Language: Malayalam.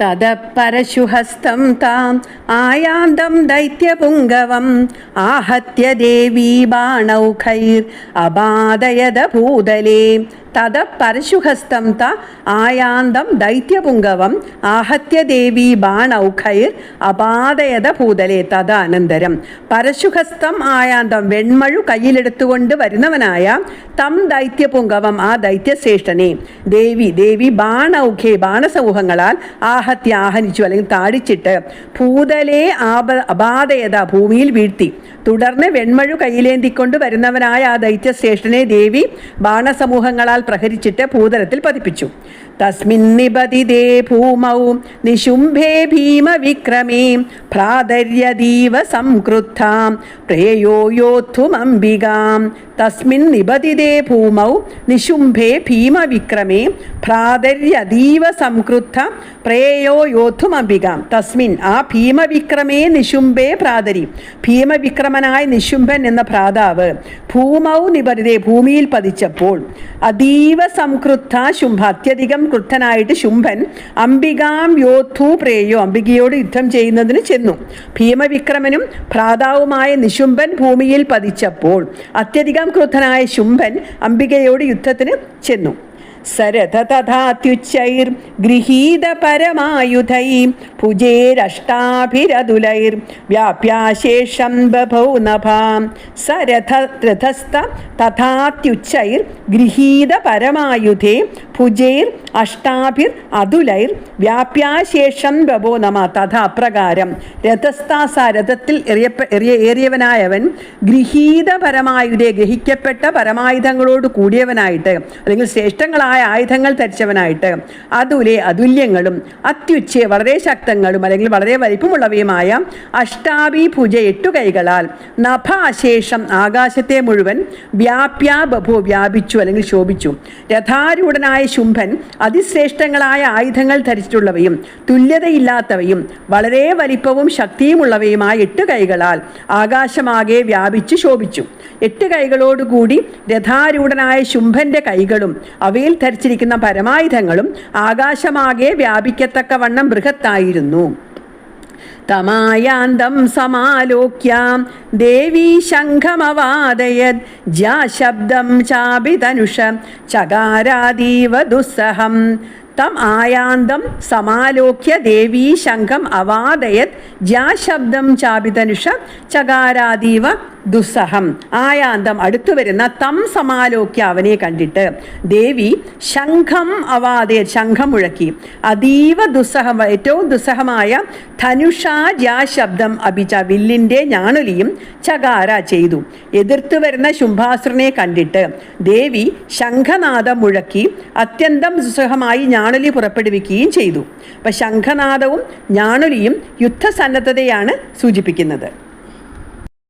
തതപരശുഹസ്തം താം ആയാന്തം ദൈത്യപുംഗവം ആഹത്യ ദേവീ ബാണൗഖൈർ അബാധയത ഭൂതലേ. തത പരശുഹസ്തം ത ആയാന്തം ദൈത്യപുങ്കവം ആഹത്യ ദേവീ ബാണൗഖൈർ അപാതയത ഭൂതലേ അനന്തരം. പരശുഹസ്തം ആയാന്തം വെൺമഴു കയ്യിലെടുത്തുകൊണ്ട് വരുന്നവനായ തം ദൈത്യപുങ്കവം ആ ദൈത്യശ്രേഷ്ഠനെ. ദേവി ദേവി ബാണൗഖേ ബാണസമൂഹങ്ങളാൽ ആഹത്യ ആഹനിച്ചു അല്ലെങ്കിൽ താടിച്ചിട്ട് ഭൂതലെ ആപ അപാതയത ഭൂമിയിൽ വീഴ്ത്തി. തുടർന്ന് വെൺമഴു കയ്യിലേന്തിക്കൊണ്ട് വരുന്നവനായ ആ ദൈത്യശ്രേഷ്ഠനെ ദേവി ബാണസമൂഹങ്ങളാൽ പ്രഹരിച്ചിട്ട് ഭൂതലത്തിൽ പതിപ്പിച്ചു. തസ്മിൻ നിപതിതേ ഭൂമൗ നിശുംഭേ ഭീമവിക്രമേ ഭ്രാതര്യതീവ സംകൃദ്ധാം പ്രേയോ യോദ്ധുമംബികാം തസ്മിൻ നിപതിതേ ഭൂമൗ നിശുംഭേ ഭീമവിക്രമേ ഭ്രാതര്യതീവ സംകൃത്ത പ്രേയോ യോദ്ധുമംബികാം തസ്മിൻ ആ ഭീമവിക്രമേ നിശുംഭേ ഭ്രാതരി ഭീമവിക്രമനായ നിശുംഭൻ എന്ന ഭ്രാതാവ് ഭൂമൗ നിപതിതേ ഭൂമിയിൽ പതിച്ചപ്പോൾ അതീവ സംകൃത്ത ശുംഭ അത്യധികം ക്രുദ്ധനായിട്ട് ശുംഭൻ അംബികാം യോദ്ധു പ്രേയോ അംബികയോട് യുദ്ധം ചെയ്യുന്നതിന് ചെന്നു. ഭീമവിക്രമനും ഭ്രാതാവുമായ നിശുംഭൻ ഭൂമിയിൽ പതിച്ചപ്പോൾ അത്യധികം ക്രുദ്ധനായ ശുംഭൻ അംബികയോട് യുദ്ധത്തിന് ചെന്നു. സരഥ തഥാത്യുച്ചൈർ ഗൃഹീത പരമായുധൈ ഭുജേരഷ്ടാഭിരതുലൈർ വ്യാപ്യാശേഷം ബഭൗ നഭാം സരഥ തഥാത്യുച്ചൈർ ഗൃഹീത പരമായുധേ ഭുജൈർ അഷ്ടാഭിർ അതുലൈർ വ്യാപ്യാശേഷം ബഭോ നമ തഥാ അപ്രകാരം രഥസ്ഥാസ രഥത്തിൽ എറിയ ഏറിയവനായവൻ ഗൃഹീത പരമായുധേ ഗ്രഹിക്കപ്പെട്ട പരമായുധങ്ങളോട് കൂടിയവനായിട്ട് അല്ലെങ്കിൽ ശ്രേഷ്ഠങ്ങളായ ആയുധങ്ങൾ ധരിച്ചവനായിട്ട് അതുലെ അതുല്യങ്ങളും അത്യുച്ച വളരെ ശക്തങ്ങളും അല്ലെങ്കിൽ വളരെ വലിപ്പമുള്ളവയുമായ അഷ്ടാഭി ഭുജ എട്ടു കൈകളാൽ നഭാശേഷം ആകാശത്തെ മുഴുവൻ വ്യാപ്യാ ബഭു വ്യാപിച്ചു അല്ലെങ്കിൽ ശോഭിച്ചു. രഥാരൂഢനായ ശുംഭൻ അതിശ്രേഷ്ഠങ്ങളായ ആയുധങ്ങൾ ധരിച്ചിട്ടുള്ളവയും തുല്യതയില്ലാത്തവയും വളരെ വലിപ്പവും ശക്തിയുമുള്ളവയുമായ എട്ട് കൈകളാൽ ആകാശമാകെ വ്യാപിച്ചു ശോഭിച്ചു. എട്ട് കൈകളോടുകൂടി രഥാരൂഢനായ ശുംഭന്റെ കൈകളും അവയിൽ ധരിച്ചിരിക്കുന്ന പരമായുധങ്ങളും ആകാശമാകെ വ്യാപിക്കത്തക്കവണ്ണം ബൃഹത്തായിരുന്നു. തമായാന്തം സമാലോക്യാം ദേവീ ശംഖമവാദയത് ജാശബ്ദം ചാപിതനുഷ ചകാരാതീവ ദുസ്സഹം. തം ആയാന്തം സമാലോക്യ ദേവീ ശംഖം അവാദയത് ജാശബ്ദം ചാപിതനുഷ ചകാരാതീവ ദുസ്സഹം. ആയാന്തം അടുത്തു വരുന്ന തം സമാലോക്യ അവനെ കണ്ടിട്ട് ദേവി ശംഖം അവാതെ ശംഖം മുഴക്കി. അതീവ ദുസ്സഹം ഏറ്റവും ദുസ്സഹമായ ധനുഷാ ജാ ശബ്ദം അഭിച്ച വില്ലിന്റെ ഞാണുലിയും ചകാര ചെയ്തു. എതിർത്തു വരുന്ന ശുംഭാസുരനെ കണ്ടിട്ട് ദേവി ശംഖനാദം മുഴക്കി അത്യന്തം ദുസ്സഹമായി ഞാണുലി പുറപ്പെടുവിക്കുകയും ചെയ്തു. അപ്പം ശംഖനാദവും ഞാണുലിയും യുദ്ധസന്നദ്ധതയാണ് സൂചിപ്പിക്കുന്നത്.